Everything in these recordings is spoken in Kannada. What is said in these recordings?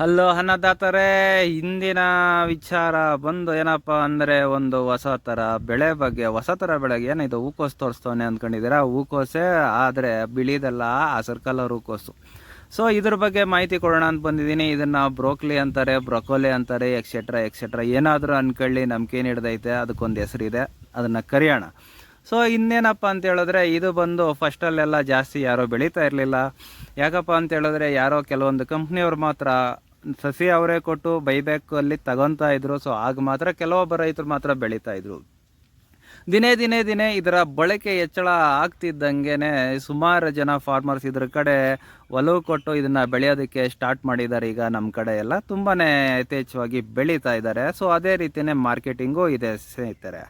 ಹಲೋ ಅನ್ನದಾತರೇ, ಇಂದಿನ ವಿಚಾರ ಬಂದು ಏನಪ್ಪ ಅಂದರೆ ಒಂದು ಹೊಸ ಥರ ಬೆಳೆ ಬಗ್ಗೆ, ಹೊಸ ಥರ ಬೆಳೆಗೆ ಏನಿದು ಹೂಕೋಸು ತೋರಿಸ್ತವನೆ ಅಂದ್ಕೊಂಡಿದ್ದೀರಾ? ಹೂಕೋಸೆ, ಆದರೆ ಬಿಳಿದಲ್ಲ ಹಸಿರು ಕಲರ್ ಹೂಕೋಸು. ಸೊ ಇದ್ರ ಬಗ್ಗೆ ಮಾಹಿತಿ ಕೊಡೋಣ ಅಂತ ಬಂದಿದ್ದೀನಿ. ಇದನ್ನು ಬ್ರೋಕ್ಲಿ ಅಂತಾರೆ, ಬ್ರೊಕೋಲಿ ಅಂತಾರೆ ಎಕ್ಸೆಟ್ರಾ ಎಕ್ಸೆಟ್ರಾ ಏನಾದರೂ ಅನ್ಕೊಳ್ಳಿ ನಮ್ಗೇನು ಹಿಡ್ದೈತೆ ಅದಕ್ಕೊಂದು ಹೆಸರಿದೆ. ಅದನ್ನು ಕರಿಯೋಣ. ಸೊ ಇನ್ನೇನಪ್ಪ ಅಂತ ಹೇಳಿದ್ರೆ, ಇದು ಬಂದು ಫಸ್ಟಲ್ಲೆಲ್ಲ ಜಾಸ್ತಿ ಯಾರೋ ಬೆಳೀತಾ ಇರಲಿಲ್ಲ. ಯಾಕಪ್ಪ ಅಂತ ಹೇಳಿದ್ರೆ, ಯಾರೋ ಕೆಲವೊಂದು ಕಂಪ್ನಿಯವ್ರು ಮಾತ್ರ ಸಸಿ ಅವರೇ ಕೊಟ್ಟು ಬೈಬ್ಯಾಕಲ್ಲಿ ತಗೊತಾ ಇದ್ರು. ಸೊ ಆಗ ಮಾತ್ರ ಕೆಲವೊಬ್ಬ ರೈತರು ಮಾತ್ರ ಬೆಳೀತಾ ಇದ್ರು. ದಿನೇ ದಿನೇ ದಿನೇ ಇದರ ಬಳಕೆ ಹೆಚ್ಚಳ ಆಗ್ತಿದ್ದಂಗೆ ಸುಮಾರು ಜನ ಫಾರ್ಮರ್ಸ್ ಇದ್ರ ಕಡೆ ಒಲವು ಕೊಟ್ಟು ಇದನ್ನ ಬೆಳೆಯೋದಕ್ಕೆ ಸ್ಟಾರ್ಟ್ ಮಾಡಿದ್ದಾರೆ ಈಗ ನಮ್ಮ ಕಡೆ ಎಲ್ಲ. ತುಂಬಾ ಯಥೇಚ್ಛವಾಗಿ ಬೆಳೀತಾ ಇದ್ದಾರೆ. ಸೊ ಅದೇ ರೀತಿಯೇ ಮಾರ್ಕೆಟಿಂಗು ಇದೆ ಸ್ನೇಹಿತರೆ.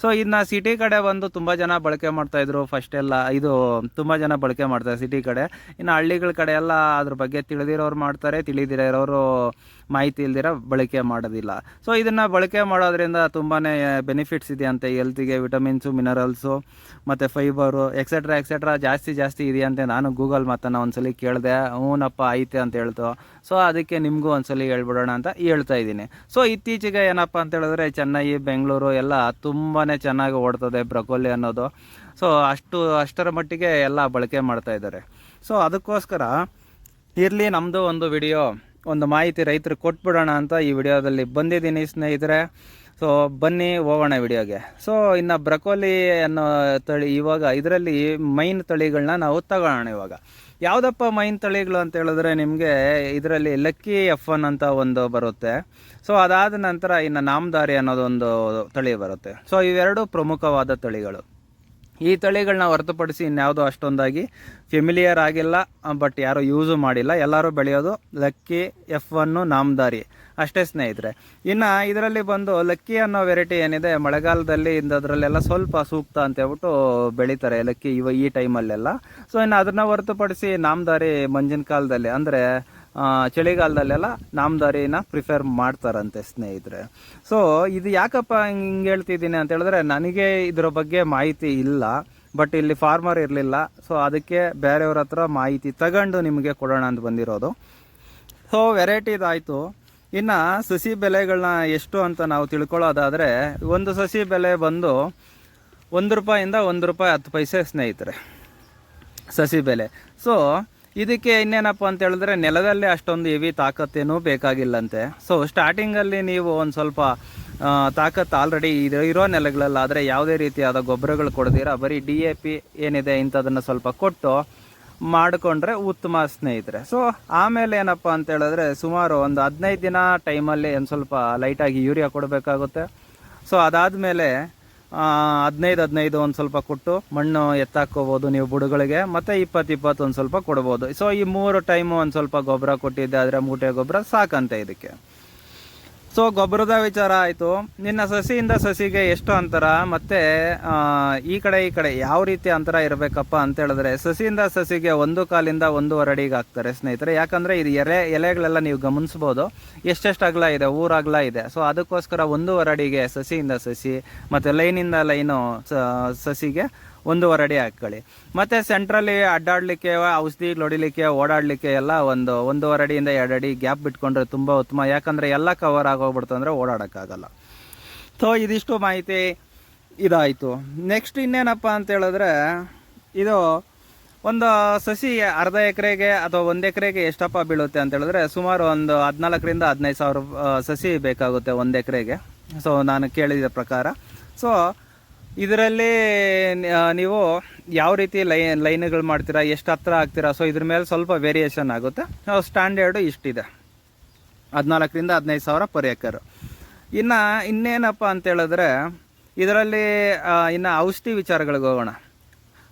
ಸೊ ಇದನ್ನ ಸಿಟಿ ಕಡೆ ಬಂದು ತುಂಬ ಜನ ಬಳಕೆ ಮಾಡ್ತಾ ಇದ್ರು. ಫಸ್ಟ್ ಎಲ್ಲ ಇದು ತುಂಬ ಜನ ಬಳಕೆ ಮಾಡ್ತಾರೆ ಸಿಟಿ ಕಡೆ. ಇನ್ನು ಹಳ್ಳಿಗಳ ಕಡೆ ಎಲ್ಲ ಅದ್ರ ಬಗ್ಗೆ ತಿಳಿದಿರೋರು ಮಾಡ್ತಾರೆ. ತಿಳಿದಿರೋರು ಮಾಹಿತಿ ಇಲ್ದಿರ ಬಳಕೆ ಮಾಡೋದಿಲ್ಲ. ಸೊ ಇದನ್ನು ಬಳಕೆ ಮಾಡೋದ್ರಿಂದ ತುಂಬಾ ಬೆನಿಫಿಟ್ಸ್ ಇದೆ ಅಂತೆ ಹೆಲ್ತಿಗೆ ವಿಟಮಿನ್ಸು ಮಿನರಲ್ಸು ಮತ್ತು ಫೈಬರು ಎಕ್ಸೆಟ್ರಾ ಎಕ್ಸೆಟ್ರಾ ಜಾಸ್ತಿ ಜಾಸ್ತಿ ಇದೆಯಂತೆ. ನಾನು ಗೂಗಲ್ ಮಾತನ್ನು ಒಂದ್ಸಲಿ ಕೇಳಿದೆ. ಹ್ಞೂನಪ್ಪ ಐತೆ ಅಂತ ಹೇಳ್ತು. ಸೊ ಅದಕ್ಕೆ ನಿಮಗೂ ಒಂದ್ಸಲಿ ಹೇಳ್ಬಿಡೋಣ ಅಂತ ಹೇಳ್ತಾ ಇದ್ದೀನಿ. ಸೊ ಇತ್ತೀಚೆಗೆ ಏನಪ್ಪ ಅಂತ ಹೇಳಿದ್ರೆ ಚೆನ್ನೈ, ಬೆಂಗಳೂರು ಎಲ್ಲ ತುಂಬಾ ಚೆನ್ನಾಗಿ ಓಡ್ತದೆ ಬ್ರಕೋಲಿ ಅನ್ನೋದು. ಸೊ ಅಷ್ಟು, ಅಷ್ಟರ ಮಟ್ಟಿಗೆ ಎಲ್ಲ ಬಳಕೆ ಮಾಡ್ತಾ ಇದ್ದಾರೆ. ಸೊ ಅದಕ್ಕೋಸ್ಕರ ಇರಲಿ ನಮ್ಮದು ಒಂದು ವಿಡಿಯೋ, ಒಂದು ಮಾಹಿತಿ ರೈತರಿಗೆ ಕೊಟ್ಬಿಡೋಣ ಅಂತ ಈ ವಿಡಿಯೋದಲ್ಲಿ ಬಂದಿದ್ದೀನಿ ಸ್ನೇಹಿತರೆ. ಸೊ ಬನ್ನಿ, ಹೋಗೋಣ ವಿಡಿಯೋಗೆ. ಸೊ ಇನ್ನು ಬ್ರಕೋಲಿ ಅನ್ನೋ ತಳಿ ಇವಾಗ ಇದರಲ್ಲಿ ಮೈನ್ ತಳಿಗಳನ್ನ ನಾವು ತಗೊಳ್ಳೋಣ ಇವಾಗ. ಯಾವುದಪ್ಪ ಮೈನ್ ತಳಿಗಳು ಅಂತ ಹೇಳಿದ್ರೆ ನಿಮಗೆ ಇದರಲ್ಲಿ ಲಕ್ಕಿ ಎಫ್ ಒನ್ ಅಂತ ಒಂದು ಬರುತ್ತೆ. ಸೊ ಅದಾದ ನಂತರ ಇನ್ನು ನಾಮದಾರಿ ಅನ್ನೋದೊಂದು ತಳಿ ಬರುತ್ತೆ. ಸೊ ಇವೆರಡು ಪ್ರಮುಖವಾದ ತಳಿಗಳು. ಈ ತಳಿಗಳನ್ನ ಹೊರತುಪಡಿಸಿ ಇನ್ಯಾವುದೋ ಅಷ್ಟೊಂದಾಗಿ ಫೆಮಿಲಿಯರ್ ಆಗಿಲ್ಲ ಬಟ್ ಯಾರೂ ಯೂಸು ಮಾಡಿಲ್ಲ. ಎಲ್ಲರೂ ಬೆಳೆಯೋದು ಲಕ್ಕಿ ಎಫ್ ಒನ್ನು ನಾಮದಾರಿ. ಅಷ್ಟೇ ಸ್ನೇಹಿತರೆ. ಇನ್ನು ಇದರಲ್ಲಿ ಬಂದು ಲಕ್ಕಿ ಅನ್ನೋ ವೆರೈಟಿ ಏನಿದೆ, ಮಳೆಗಾಲದಲ್ಲಿ ಅದರಲ್ಲೆಲ್ಲ ಸ್ವಲ್ಪ ಸೂಕ್ತ ಅಂತ ಹೇಳ್ಬಿಟ್ಟು ಬೆಳೀತಾರೆ ಲಕ್ಕಿ ಇವ ಈ ಟೈಮಲ್ಲೆಲ್ಲ. ಸೊ ಇನ್ನು ಅದನ್ನು ಹೊರತುಪಡಿಸಿ ನಾಮದಾರಿ ಮಂಜಿನ ಕಾಲದಲ್ಲಿ ಅಂದರೆ ಚಳಿಗಾಲದಲ್ಲೆಲ್ಲ ನಾಮದಾರಿನ ಪ್ರಿಫರ್ ಮಾಡ್ತಾರಂತೆ ಸ್ನೇಹಿತರೆ. ಸೊ ಇದು ಯಾಕಪ್ಪ ಹಿಂಗೆ ಹೇಳ್ತಿದ್ದೀನಿ ಅಂತ ಹೇಳಿದ್ರೆ, ನನಗೆ ಇದರ ಬಗ್ಗೆ ಮಾಹಿತಿ ಇಲ್ಲ ಬಟ್ ಇಲ್ಲಿ ಫಾರ್ಮರ್ ಇರಲಿಲ್ಲ ಸೊ ಅದಕ್ಕೆ ಬೇರೆಯವ್ರ ಹತ್ರ ಮಾಹಿತಿ ತಗೊಂಡು ನಿಮಗೆ ಕೊಡೋಣ ಅಂತ ಬಂದಿರೋದು. ಸೊ ವೆರೈಟಿದಾಯಿತು ಇನ್ನು ಸಸಿ ಬೆಲೆಗಳನ್ನ ಎಷ್ಟು ಅಂತ ನಾವು ತಿಳ್ಕೊಳ್ಳೋದಾದರೆ, ಒಂದು ಸಸಿ ಬೆಲೆ ಬಂದು ಒಂದು ರೂಪಾಯಿಂದ ಒಂದು ರೂಪಾಯಿ ಹತ್ತು ಪೈಸೆ ಸ್ನೇಹಿತರೆ, ಸಸಿ ಬೆಲೆ. ಸೊ ಇದಕ್ಕೆ ಇನ್ನೇನಪ್ಪ ಅಂತ ಹೇಳಿದ್ರೆ, ನೆಲದಲ್ಲಿ ಅಷ್ಟೊಂದು ಹೆವಿ ತಾಕತ್ತೇನೂ ಬೇಕಾಗಿಲ್ಲಂತೆ. ಸೊ ಸ್ಟಾರ್ಟಿಂಗಲ್ಲಿ ನೀವು ಒಂದು ಸ್ವಲ್ಪ ತಾಕತ್ತು ಆಲ್ರೆಡಿ ಇದು ಇರೋ ನೆಲಗಳಲ್ಲಾದರೆ ಯಾವುದೇ ರೀತಿಯಾದ ಗೊಬ್ಬರಗಳು ಕೊಡದಿರ ಬರೀ ಡಿ ಎ ಪಿ ಏನಿದೆ ಇಂಥದನ್ನು ಸ್ವಲ್ಪ ಕೊಟ್ಟು ಮಾಡಿಕೊಂಡ್ರೆ ಉತ್ತಮ ಸ್ನೇಹಿತರೆ. ಸೊ ಆಮೇಲೆ ಏನಪ್ಪ ಅಂತ ಹೇಳಿದ್ರೆ ಸುಮಾರು ಒಂದು ಹದಿನೈದು ದಿನ ಟೈಮಲ್ಲಿ ಒಂದು ಸ್ವಲ್ಪ ಲೈಟಾಗಿ ಯೂರಿಯಾ ಕೊಡಬೇಕಾಗುತ್ತೆ. ಸೊ ಅದಾದಮೇಲೆ ಹದಿನೈದು ಹದಿನೈದು ಒಂದು ಸ್ವಲ್ಪ ಕೊಟ್ಟು ಮಣ್ಣು ಎತ್ತಾಕೋಬೋದು ನೀವು ಬುಡಗಳಿಗೆ, ಮತ್ತು ಇಪ್ಪತ್ತು ಇಪ್ಪತ್ತು ಒಂದು ಸ್ವಲ್ಪ ಕೊಡ್ಬೋದು. ಸೊ ಈ ಮೂರು ಟೈಮು ಒಂದು ಸ್ವಲ್ಪ ಗೊಬ್ಬರ ಕೊಟ್ಟಿದ್ದೆ, ಆದರೆ ಮೂಟೆ ಗೊಬ್ಬರ ಸಾಕಂತೆ ಇದಕ್ಕೆ. ಸೊ ಗೊಬ್ಬರದ ವಿಚಾರ ಆಯಿತು. ನಿನ್ನ ಸಸಿಯಿಂದ ಸಸಿಗೆ ಎಷ್ಟು ಅಂತರ, ಮತ್ತು ಈ ಕಡೆ ಈ ಕಡೆ ಯಾವ ರೀತಿ ಅಂತರ ಇರಬೇಕಪ್ಪ ಅಂತ ಹೇಳಿದ್ರೆ, ಸಸಿಯಿಂದ ಸಸಿಗೆ ಒಂದು ಕಾಲಿಂದ ಒಂದೂವರೆ ಅಡಿಗೆ ಹಾಕ್ತಾರೆ ಸ್ನೇಹಿತರೆ. ಯಾಕಂದರೆ ಇದು ಎಲೆ, ಎಲೆಗಳೆಲ್ಲ ನೀವು ಗಮನಿಸ್ಬೋದು. ಎಷ್ಟೆಷ್ಟು ಅಗಲ ಇದೆ, ಊರ ಅಗಲ ಇದೆ. ಸೊ ಅದಕ್ಕೋಸ್ಕರ ಒಂದೂವರೆ ಅಡಿಗೆ ಸಸಿಯಿಂದ ಸಸಿ, ಮತ್ತು ಲೈನಿಂದ ಲೈನು ಸಸಿಗೆ ಒಂದೂವರೆ ಅಡಿ ಹಾಕ್ಕೊಳ್ಳಿ. ಮತ್ತು ಸೆಂಟ್ರಲ್ಲಿ ಅಡ್ಡಾಡಲಿಕ್ಕೆ, ಔಷಧಿ ಹೊಡಿಲಿಕ್ಕೆ ಓಡಾಡಲಿಕ್ಕೆ ಎಲ್ಲ ಒಂದು ಒಂದೂವರೆ ಅಡಿಯಿಂದ ಎರಡು ಅಡಿ ಗ್ಯಾಪ್ ಬಿಟ್ಕೊಂಡ್ರೆ ತುಂಬ ಉತ್ತಮ. ಯಾಕಂದರೆ ಎಲ್ಲ ಕವರ್ ಆಗೋಗ್ಬಿಡ್ತು ಅಂದರೆ ಓಡಾಡೋಕ್ಕಾಗಲ್ಲ. ಸೊ ಇದಿಷ್ಟು ಮಾಹಿತಿ ಇದಾಯಿತು. ನೆಕ್ಸ್ಟ್ ಇನ್ನೇನಪ್ಪ ಅಂತ ಹೇಳಿದ್ರೆ, ಇದು ಒಂದು ಸಸಿ ಅರ್ಧ ಎಕರೆಗೆ ಅಥವಾ ಒಂದು ಎಕರೆಗೆ ಎಷ್ಟಪ್ಪ ಬೀಳುತ್ತೆ ಅಂತ ಹೇಳಿದ್ರೆ, ಸುಮಾರು ಒಂದು ಹದಿನಾಲ್ಕರಿಂದ ಹದಿನೈದು ಸಾವಿರ ಸಸಿ ಬೇಕಾಗುತ್ತೆ ಒಂದು ಎಕರೆಗೆ. ಸೊ ನಾನು ಕೇಳಿದ ಪ್ರಕಾರ. ಸೊ ಇದರಲ್ಲಿ ನೀವು ಯಾವ ರೀತಿ ಲೈ ಲೈನ್ಗಳು ಮಾಡ್ತೀರಾ ಎಷ್ಟು ಹತ್ರ ಆಗ್ತೀರಾ ಸೊ ಇದ್ರ ಮೇಲೆ ಸ್ವಲ್ಪ ವೇರಿಯೇಷನ್ ಆಗುತ್ತೆ. ಸ್ಟ್ಯಾಂಡರ್ಡು ಇಷ್ಟಿದೆ. ಹದಿನಾಲ್ಕರಿಂದ ಹದಿನೈದು ಸಾವಿರ ಪರ್ ಎಕರ್ ಇನ್ನು ಇನ್ನೇನಪ್ಪ ಅಂತೇಳಿದ್ರೆ ಇದರಲ್ಲಿ ಇನ್ನು ಔಷಧಿ ವಿಚಾರಗಳಿಗೆ ಹೋಗೋಣ.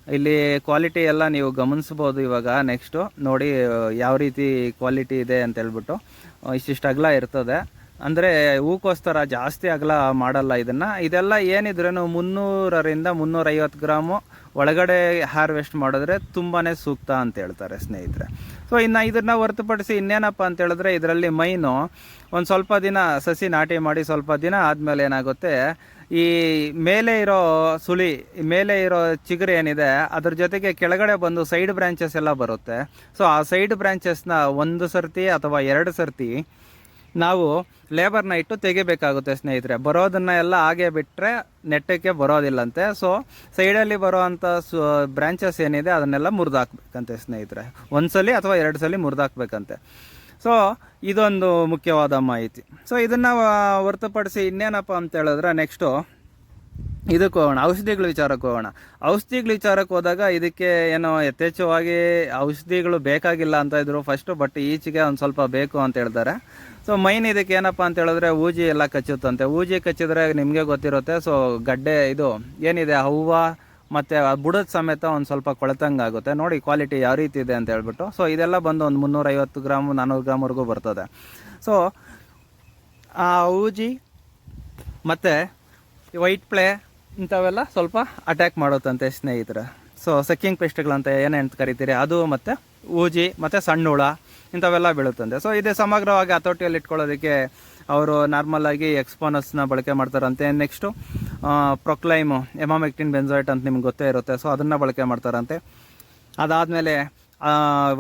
ಇಲ್ಲಿ ಕ್ವಾಲಿಟಿ ಎಲ್ಲ ನೀವು ಗಮನಿಸ್ಬೋದು ಇವಾಗ ನೆಕ್ಸ್ಟು ನೋಡಿ ಯಾವ ರೀತಿ ಕ್ವಾಲಿಟಿ ಇದೆ ಅಂತ ಹೇಳ್ಬಿಟ್ಟು ಆ, ಇಷ್ಟಿಷ್ಟು ಅಗಲ ಇರ್ತದೆ. ಅಂದರೆ ಹೂಕೋಸ್ಕರ ಜಾಸ್ತಿ ಅಗಲ ಮಾಡಲ್ಲ ಇದನ್ನು. ಇದೆಲ್ಲ ಏನಿದ್ರೂ ಮುನ್ನೂರರಿಂದ ಮುನ್ನೂರೈವತ್ತು ಗ್ರಾಮು ಒಳಗಡೆ ಹಾರ್ವೆಸ್ಟ್ ಮಾಡಿದ್ರೆ ತುಂಬಾ ಸೂಕ್ತ ಅಂತ ಹೇಳ್ತಾರೆ ಸ್ನೇಹಿತರೆ. ಸೊ ಇನ್ನು ಇದನ್ನು ಹೊರತುಪಡಿಸಿ ಇನ್ನೇನಪ್ಪ ಅಂತ ಹೇಳಿದ್ರೆ ಇದರಲ್ಲಿ ಮೈನು ಒಂದು ಸ್ವಲ್ಪ ದಿನ ಸಸಿ ನಾಟಿ ಮಾಡಿ ಸ್ವಲ್ಪ ದಿನ ಆದಮೇಲೆ ಏನಾಗುತ್ತೆ, ಈ ಮೇಲೆ ಇರೋ ಸುಳಿ ಮೇಲೆ ಇರೋ ಚಿಗುರು ಏನಿದೆ, ಅದ್ರ ಜೊತೆಗೆ ಕೆಳಗಡೆ ಬಂದು ಸೈಡ್ ಬ್ರಾಂಚಸ್ ಎಲ್ಲ ಬರುತ್ತೆ. ಸೊ ಆ ಸೈಡ್ ಬ್ರಾಂಚಸ್ನ ಒಂದು ಸರ್ತಿ ಅಥವಾ ಎರಡು ಸರ್ತಿ ನಾವು ಲೇಬರ್ನ ಇಟ್ಟು ತೆಗಿಬೇಕಾಗುತ್ತೆ, ಸ್ನೇಹಿತರೆ. ಬರೋದನ್ನ ಎಲ್ಲ ಹಾಗೆ ಬಿಟ್ಟರೆ ನೆಟ್ಟಕ್ಕೆ ಬರೋದಿಲ್ಲಂತೆ. ಸೊ ಸೈಡಲ್ಲಿ ಬರೋವಂಥ ಸು ಬ್ರಾಂಚಸ್ ಏನಿದೆ, ಅದನ್ನೆಲ್ಲ ಮುರಿದಾಕ್ಬೇಕಂತೆ, ಸ್ನೇಹಿತರೆ. ಒಂದ್ಸಲಿ ಅಥವಾ ಎರಡು ಸಲ ಮುರಿದಾಕ್ಬೇಕಂತೆ. ಸೊ ಇದೊಂದು ಮುಖ್ಯವಾದ ಮಾಹಿತಿ. ಸೊ ಇದನ್ನು ಹೊರತುಪಡಿಸಿ ಇನ್ನೇನಪ್ಪ ಅಂತ ಹೇಳಿದ್ರೆ ನೆಕ್ಸ್ಟು ಇದಕ್ಕೆ ಹೋಗೋಣ, ಔಷಧಿಗಳ ವಿಚಾರಕ್ಕೆ ಹೋಗೋಣ. ಔಷಧಿಗಳ ವಿಚಾರಕ್ಕೆ ಹೋದಾಗ ಇದಕ್ಕೆ ಏನೋ ಯಥೇಚ್ಛವಾಗಿ ಔಷಧಿಗಳು ಬೇಕಾಗಿಲ್ಲ ಅಂತ ಇದ್ರು ಫಸ್ಟು ಬಟ್ ಈಚೆಗೆ ಒಂದು ಸ್ವಲ್ಪ ಬೇಕು ಅಂತ ಹೇಳ್ತಾರೆ. ಸೊ ಮೈನ್ ಇದಕ್ಕೆ ಏನಪ್ಪ ಅಂತ ಹೇಳಿದ್ರೆ ಊಜಿ ಎಲ್ಲ ಕಚ್ಚುತ್ತಂತೆ. ಊಜಿ ಕಚ್ಚಿದ್ರೆ ನಿಮಗೆ ಗೊತ್ತಿರುತ್ತೆ. ಸೊ ಗಡ್ಡೆ ಇದು ಏನಿದೆ ಹೂವು ಮತ್ತು ಬುಡದ ಸಮೇತ ಒಂದು ಸ್ವಲ್ಪ ಕೊಳೆತಂಗೆ ಆಗುತ್ತೆ. ನೋಡಿ ಕ್ವಾಲಿಟಿ ಯಾವ ರೀತಿ ಇದೆ ಅಂತ ಹೇಳ್ಬಿಟ್ಟು. ಸೊ ಇದೆಲ್ಲ ಬಂದು ಒಂದು ಮುನ್ನೂರೈವತ್ತು ಗ್ರಾಮ್ ನಾನ್ನೂರು ಗ್ರಾಮ್ವರೆಗೂ ಬರ್ತದೆ. ಸೊ ಆ ಊಜಿ ಮತ್ತು ವೈಟ್ ಪ್ಲೇ ಇಂಥವೆಲ್ಲ ಸ್ವಲ್ಪ ಅಟ್ಯಾಕ್ ಮಾಡುತ್ತಂತೆ ಸ್ನೇಹಿತರೆ. ಸೊ ಸಕ್ಕಿಂಗ್ ಪೆಸ್ಟ್ಗಳಂತ ಏನೇನು ಕರಿತೀರಿ? ಅದು ಮತ್ತು ಊಜಿ, ಮತ್ತು ಸಣ್ಣ ಹುಳ ಇಂಥವೆಲ್ಲ ಬೀಳುತ್ತಂತೆ. ಸೊ ಇದೇ ಸಮಗ್ರವಾಗಿ ಹತೋಟಿಯಲ್ಲಿ ಇಟ್ಕೊಳ್ಳೋದಕ್ಕೆ ಅವರು ನಾರ್ಮಲಾಗಿ ಎಕ್ಸ್ಪೋನಸ್ನ ಬಳಕೆ ಮಾಡ್ತಾರಂತೆ. ನೆಕ್ಸ್ಟು ಪ್ರೊಕ್ಲೈಮು ಎಮಾಮೆಕ್ಟಿನ್ ಬೆನ್ಸೈಟ್ ಅಂತ ನಿಮ್ಗೆ ಗೊತ್ತೇ ಇರುತ್ತೆ. ಸೊ ಅದನ್ನು ಬಳಕೆ ಮಾಡ್ತಾರಂತೆ. ಅದಾದಮೇಲೆ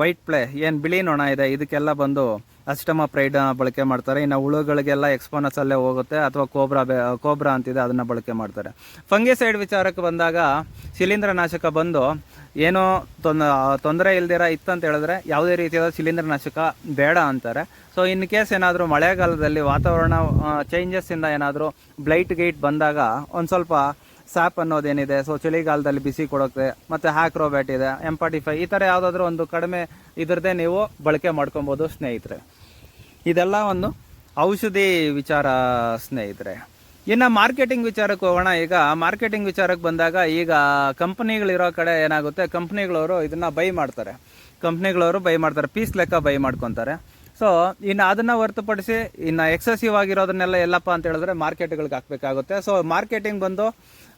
ವೈಟ್ ಪ್ಲೇ ಏನು ಬಿಳಿ ನೊಣ ಇದೆ, ಇದಕ್ಕೆಲ್ಲ ಬಂದು ಅಸ್ಟಮ ಪ್ರೈಡ್ ಬಳಕೆ ಮಾಡ್ತಾರೆ. ಇನ್ನು ಹುಳುಗಳಿಗೆಲ್ಲ ಎಕ್ಸ್ಪೋನಸ್ ಅಲ್ಲೇ ಹೋಗುತ್ತೆ ಅಥವಾ ಕೋಬ್ರಾ ಕೋಬ್ರಾ ಅಂತಿದೆ, ಅದನ್ನು ಬಳಕೆ ಮಾಡ್ತಾರೆ. ಫಂಗಿಸೈಡ್ ವಿಚಾರಕ್ಕೆ ಬಂದಾಗ ಶಿಲೀಂಧ್ರನಾಶಕ ಬಂದು ಏನೋ ತೊಂದ ತೊಂದರೆ ಇಲ್ದಿರ ಇತ್ತಂತ ಹೇಳಿದ್ರೆ ಯಾವುದೇ ರೀತಿಯಾದ ಶಿಲೀಂಧ್ರನಾಶಕ ಬೇಡ ಅಂತಾರೆ. ಸೊ ಇನ್ ಕೇಸ್ ಏನಾದರೂ ಮಳೆಗಾಲದಲ್ಲಿ ವಾತಾವರಣ ಚೇಂಜಸ್ಸಿಂದ ಏನಾದರೂ ಬ್ಲೈಟ್ ಗೈಟ್ ಬಂದಾಗ ಒಂದು ಸ್ವಲ್ಪ ಸ್ಯಾಪ್ ಅನ್ನೋದೇನಿದೆ. ಸೊ ಚಳಿಗಾಲದಲ್ಲಿ ಬಿಸಿ ಕೊಡುತ್ತೆ ಮತ್ತು ಹ್ಯಾಕ್ರೋಬ್ಯಾಟ್ ಇದೆ ಎಂ ಫಾರ್ಟಿ ಫೈವ್ ಈ ಥರ ಯಾವುದಾದ್ರೂ ಒಂದು ಕಡಿಮೆ ಇದರದೇ ನೀವು ಬಳಕೆ ಮಾಡ್ಕೊಬೋದು ಸ್ನೇಹಿತರೆ. ಇದೆಲ್ಲ ಒಂದು ಔಷಧಿ ವಿಚಾರ ಸ್ನೇಹಿತರೆ. ಇನ್ನು ಮಾರ್ಕೆಟಿಂಗ್ ವಿಚಾರಕ್ಕೆ ಹೋಗೋಣ. ಈಗ ಮಾರ್ಕೆಟಿಂಗ್ ವಿಚಾರಕ್ಕೆ ಬಂದಾಗ ಈಗ ಕಂಪ್ನಿಗಳಿರೋ ಕಡೆ ಏನಾಗುತ್ತೆ? ಕಂಪ್ನಿಗಳವರು ಇದನ್ನು ಬೈ ಮಾಡ್ತಾರೆ. ಕಂಪ್ನಿಗಳವರು ಬೈ ಮಾಡ್ತಾರೆ. ಪೀಸ್ ಲೆಕ್ಕ ಬೈ ಮಾಡ್ಕೊತಾರೆ. ಸೊ ಇನ್ನು ಅದನ್ನು ಹೊರತುಪಡಿಸಿ ಇನ್ನು ಎಕ್ಸೆಸಿವ್ ಆಗಿರೋದನ್ನೆಲ್ಲ ಎಲ್ಲಪ್ಪ ಅಂತ ಹೇಳಿದ್ರೆ ಮಾರ್ಕೆಟ್ಗಳಿಗೆ ಹಾಕಬೇಕಾಗುತ್ತೆ. ಸೊ ಮಾರ್ಕೆಟಿಂಗ್ ಬಂದು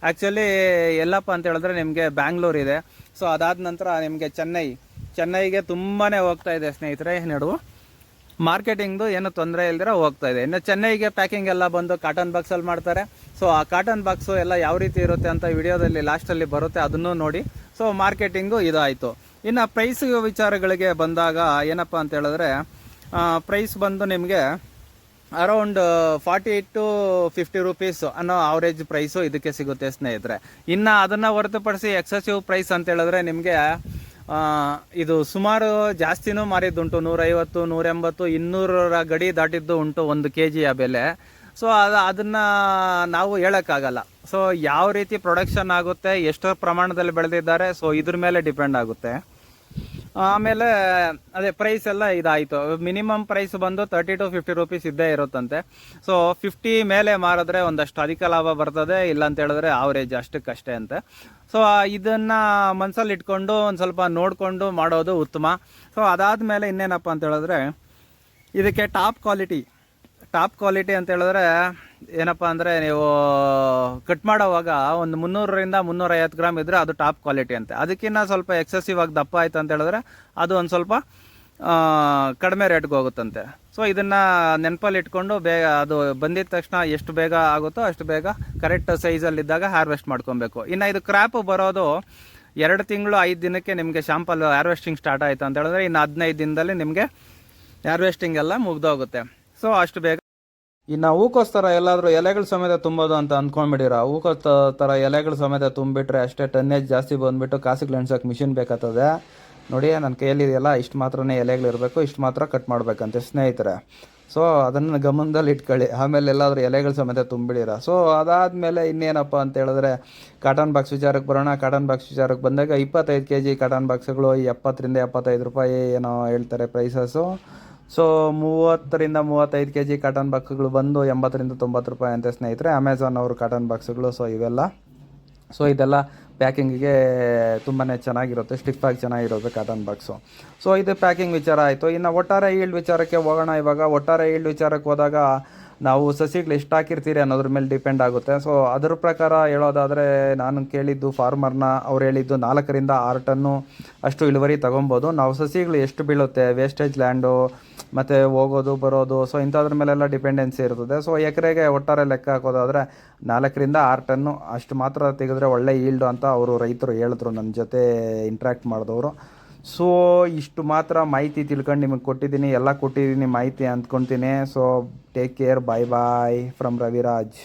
ಆ್ಯಕ್ಚುಲಿ ಎಲ್ಲಪ್ಪ ಅಂತ ಹೇಳಿದ್ರೆ ನಿಮಗೆ ಬ್ಯಾಂಗ್ಳೂರ್ ಇದೆ. ಸೊ ಅದಾದ ನಂತರ ನಿಮಗೆ ಚೆನ್ನೈ. ಚೆನ್ನೈಗೆ ತುಂಬಾ ಹೋಗ್ತಾ ಇದೆ ಸ್ನೇಹಿತರೆ. ನಡುವು ಮಾರ್ಕೆಟಿಂಗ್ದು ಏನು ತೊಂದರೆ ಇಲ್ದಿರ ಹೋಗ್ತಾ ಇದೆ. ಇನ್ನು ಚೆನ್ನೈಗೆ ಪ್ಯಾಕಿಂಗ್ ಎಲ್ಲ ಬಂದು ಕಾಟನ್ ಬಾಕ್ಸಲ್ಲಿ ಮಾಡ್ತಾರೆ. ಸೊ ಆ ಕಾಟನ್ ಬಾಕ್ಸು ಎಲ್ಲ ಯಾವ ರೀತಿ ಇರುತ್ತೆ ಅಂತ ವಿಡಿಯೋದಲ್ಲಿ ಲಾಸ್ಟಲ್ಲಿ ಬರುತ್ತೆ, ಅದನ್ನು ನೋಡಿ. ಸೊ ಮಾರ್ಕೆಟಿಂಗು ಇದಾಯಿತು. ಇನ್ನು ಪ್ರೈಸ್ ವಿಚಾರಗಳಿಗೆ ಬಂದಾಗ ಏನಪ್ಪ ಅಂತ ಹೇಳಿದ್ರೆ ಪ್ರೈಸ್ ಬಂದು ನಿಮಗೆ around forty to fifty rupees ಅನ್ನೋ ಆವ್ರೇಜ್ ಪ್ರೈಸು ಇದಕ್ಕೆ ಸಿಗುತ್ತೆ ಸ್ನೇಹಿತರೆ. ಇನ್ನು ಅದನ್ನು ಹೊರತುಪಡಿಸಿ ಎಕ್ಸೆಸಿವ್ ಪ್ರೈಸ್ ಅಂತ ಹೇಳಿದ್ರೆ ನಿಮಗೆ ಇದು ಸುಮಾರು ಜಾಸ್ತಿನೂ ಮಾರಿದ್ದುಂಟು. ನೂರೈವತ್ತು, ನೂರೆಂಬತ್ತು, ಇನ್ನೂರರ ಗಡಿ ದಾಟಿದ್ದು ಉಂಟು ಒಂದು ಕೆ ಜಿಯ ಬೆಲೆ. ಸೊ ಅದು, ಅದನ್ನು ನಾವು ಹೇಳೋಕ್ಕಾಗಲ್ಲ. ಸೊ ಯಾವ ರೀತಿ ಪ್ರೊಡಕ್ಷನ್ ಆಗುತ್ತೆ ಎಷ್ಟು ಪ್ರಮಾಣದಲ್ಲಿ ಬೆಳೆದಿದ್ದಾರೆ ಸೊ ಇದ್ರ ಮೇಲೆ ಡಿಪೆಂಡ್ ಆಗುತ್ತೆ. ಆಮೇಲೆ, ಅದೇ ಪ್ರೈಸ್ ಎಲ್ಲ ಇದಾಯಿತು. ಮಿನಿಮಮ್ ಪ್ರೈಸ್ ಬಂದು ತರ್ಟಿ ಟು ಫಿಫ್ಟಿ ರುಪೀಸ್ ಇದ್ದೇ ಇರುತ್ತಂತೆ. ಸೊ ಫಿಫ್ಟಿ ಮೇಲೆ ಮಾರಿದ್ರೆ ಒಂದಷ್ಟು ಅಧಿಕ ಲಾಭ ಬರ್ತದೆ ಇಲ್ಲ ಅಂತ ಹೇಳಿದ್ರೆ ಆವರೇಜ್ ಅಷ್ಟಕ್ಕಷ್ಟೇ ಅಂತೆ. ಸೊ ಇದನ್ನು ಮನಸ್ಸಲ್ಲಿ ಇಟ್ಕೊಂಡು ಒಂದು ಸ್ವಲ್ಪ ನೋಡಿಕೊಂಡು ಮಾಡೋದು ಉತ್ತಮ. ಸೊ ಅದಾದಮೇಲೆ ಇನ್ನೇನಪ್ಪ ಅಂತ ಹೇಳಿದ್ರೆ, ಇದಕ್ಕೆ ಟಾಪ್ ಕ್ವಾಲಿಟಿ ಟಾಪ್ ಕ್ವಾಲಿಟಿ ಅಂತ ಹೇಳಿದ್ರೆ ಏನಪ್ಪ ಅಂದರೆ ನೀವು ಕಟ್ ಮಾಡೋವಾಗ ಒಂದು ಮುನ್ನೂರರಿಂದ ಮುನ್ನೂರೈವತ್ತು ಗ್ರಾಮ್ ಇದ್ದರೆ ಅದು ಟಾಪ್ ಕ್ವಾಲಿಟಿ ಅಂತೆ. ಅದಕ್ಕಿಂತ ಸ್ವಲ್ಪ ಎಕ್ಸೆಸಿವ್ ಆಗಿ ದಪ್ಪ ಆಯ್ತು ಅಂತ ಹೇಳಿದ್ರೆ ಅದು ಒಂದು ಸ್ವಲ್ಪ ಕಡಿಮೆ ರೇಟ್ಗೆ ಹೋಗುತ್ತಂತೆ. ಸೊ ಇದನ್ನು ನೆನಪಲ್ಲಿ ಇಟ್ಕೊಂಡು ಬೇಗ ಅದು ಬಂದಿದ ತಕ್ಷಣ ಎಷ್ಟು ಬೇಗ ಆಗುತ್ತೋ ಅಷ್ಟು ಬೇಗ ಕರೆಕ್ಟ್ ಸೈಜಲ್ಲಿದ್ದಾಗ ಹಾರ್ವೆಸ್ಟ್ ಮಾಡ್ಕೊಬೇಕು. ಇನ್ನು ಇದು ಕ್ರಾಪ್ ಬರೋದು ಎರಡು ತಿಂಗಳು ಐದು ದಿನಕ್ಕೆ ನಿಮಗೆ ಶಾಂಪಲ್ ಹಾರ್ವೆಸ್ಟಿಂಗ್ ಸ್ಟಾರ್ಟ್ ಆಯಿತು ಅಂತ ಹೇಳಿದ್ರೆ ಇನ್ನು ಹದಿನೈದು ದಿನದಲ್ಲಿ ನಿಮಗೆ ಹಾರ್ವೆಸ್ಟಿಂಗ್ ಎಲ್ಲ ಮುಗ್ದೋಗುತ್ತೆ. ಸೊ ಅಷ್ಟು ಬೇಗ ಇನ್ನು ಹೂಕೋಸ್ತರ ಎಲ್ಲಾದರೂ ಎಲೆಗಳ ಸಮೇತ ತುಂಬೋದು ಅಂತ ಅಂದ್ಕೊಂಡ್ಬಿಡಿರ ಹೂಕೋಸ್ ಥರ ಎಲೆಗಳ ಸಮೇತ ತುಂಬಿಟ್ರೆ ಅಷ್ಟೇ ಟನ್ನೇಜ್ ಜಾಸ್ತಿ ಬಂದುಬಿಟ್ಟು ಕಾಸಿಗೆ ಲಣ್ಸೋಕೆ ಮಿಷಿನ್ ಬೇಕಾಗ್ತದೆ. ನೋಡಿ ನನ್ನ ಕೈಯಲ್ಲಿದೆಯಲ್ಲ ಇಷ್ಟು ಮಾತ್ರನೇ ಎಲೆಗಳಿರಬೇಕು ಇಷ್ಟು ಮಾತ್ರ ಕಟ್ ಮಾಡಬೇಕಂತೆ ಸ್ನೇಹಿತರೆ. ಸೊ ಅದನ್ನು ಗಮನದಲ್ಲಿ ಇಟ್ಕೊಳ್ಳಿ. ಆಮೇಲೆ ಎಲ್ಲಾದರೂ ಎಲೆಗಳ ಸಮೇತ ತುಂಬಿಡಿರ? ಸೊ ಅದಾದಮೇಲೆ ಇನ್ನೇನಪ್ಪ ಅಂತ ಹೇಳಿದ್ರೆ ಕಾಟನ್ ಬಾಕ್ಸ್ ವಿಚಾರಕ್ಕೆ ಬರೋಣ. ಕಾಟನ್ ಬಾಕ್ಸ್ ವಿಚಾರಕ್ಕೆ ಬಂದಾಗ ಇಪ್ಪತ್ತೈದು ಕೆ ಜಿ ಕಾಟನ್ ಬಾಕ್ಸ್ಗಳು ಎಪ್ಪತ್ತರಿಂದ ಎಪ್ಪತ್ತೈದು ರೂಪಾಯಿ ಏನೋ ಹೇಳ್ತಾರೆ ಪ್ರೈಸಸ್ಸು ಸೊ ಮೂವತ್ತರಿಂದ ಮೂವತ್ತೈದು ಕೆ ಜಿ ಕಾಟನ್ ಬಾಕ್ಸ್ಗಳು ಬಂದು ಎಂಬತ್ತರಿಂದ ತೊಂಬತ್ತು ರೂಪಾಯಿ ಅಂತ ಸ್ನೇಹಿತರೆ. ಅಮೆಝಾನ್ ಅವರು ಕಾಟನ್ ಬಾಕ್ಸ್ಗಳು ಸೊ ಇವೆಲ್ಲ. ಸೊ ಇದೆಲ್ಲ ಪ್ಯಾಕಿಂಗಿಗೆ ತುಂಬಾ ಚೆನ್ನಾಗಿರುತ್ತೆ ಸ್ಟಿಫಾಗಿ ಚೆನ್ನಾಗಿರುತ್ತೆ ಕಾಟನ್ ಬಾಕ್ಸು ಸೊ ಇದು ಪ್ಯಾಕಿಂಗ್ ವಿಚಾರ ಆಯಿತು. ಇನ್ನು ಒಟ್ಟಾರೆ ಈಲ್ಡ್ ವಿಚಾರಕ್ಕೆ ಹೋಗೋಣ ಇವಾಗ. ಒಟ್ಟಾರೆ ಈಲ್ಡ್ ವಿಚಾರಕ್ಕೆ ಹೋದಾಗ ನಾವು ಸಸಿಗಳು ಎಷ್ಟು ಹಾಕಿರ್ತೀರಿ ಅನ್ನೋದ್ರ ಮೇಲೆ ಡಿಪೆಂಡ್ ಆಗುತ್ತೆ. ಸೊ ಅದ್ರ ಪ್ರಕಾರ ಹೇಳೋದಾದರೆ ನಾನು ಕೇಳಿದ್ದು ಫಾರ್ಮರ್ನ ಅವ್ರು ಹೇಳಿದ್ದು ನಾಲ್ಕರಿಂದ ಆರು ಟನ್ನು ಅಷ್ಟು ಇಳುವರಿ ತೊಗೊಬೋದು. ನಾವು ಸಸಿಗಳು ಎಷ್ಟು ಬೀಳುತ್ತೆ ವೇಸ್ಟೇಜ್ ಲ್ಯಾಂಡು ಮತ್ತು ಹೋಗೋದು, ಬರೋದು ಸೊ ಇಂಥದ್ರ ಮೇಲೆಲ್ಲ ಡಿಪೆಂಡೆನ್ಸಿ ಇರ್ತದೆ. ಸೊ ಎಕರೆಗೆ ಒಟ್ಟಾರೆ ಲೆಕ್ಕ ಹಾಕೋದಾದರೆ ನಾಲ್ಕರಿಂದ ಆರು ಟನ್ನು ಅಷ್ಟು ಮಾತ್ರ ತೆಗೆದ್ರೆ ಒಳ್ಳೆ ಈಲ್ಡು ಅಂತ ಅವರು ರೈತರು ಹೇಳಿದ್ರು. ನನ್ನ ಜೊತೆ ಇಂಟ್ರ್ಯಾಕ್ಟ್ ಮಾಡಿದವರು. ಸೊ ಇಷ್ಟು ಮಾತ್ರ ಮಾಹಿತಿ ತಿಳ್ಕೊಂಡು ನಿಮಗೆ ಕೊಟ್ಟಿದ್ದೀನಿ. ಎಲ್ಲ ಕೊಟ್ಟಿದ್ದೀನಿ ಮಾಹಿತಿ ಅಂದ್ಕೊತೀನಿ so take care bye bye from Raviraj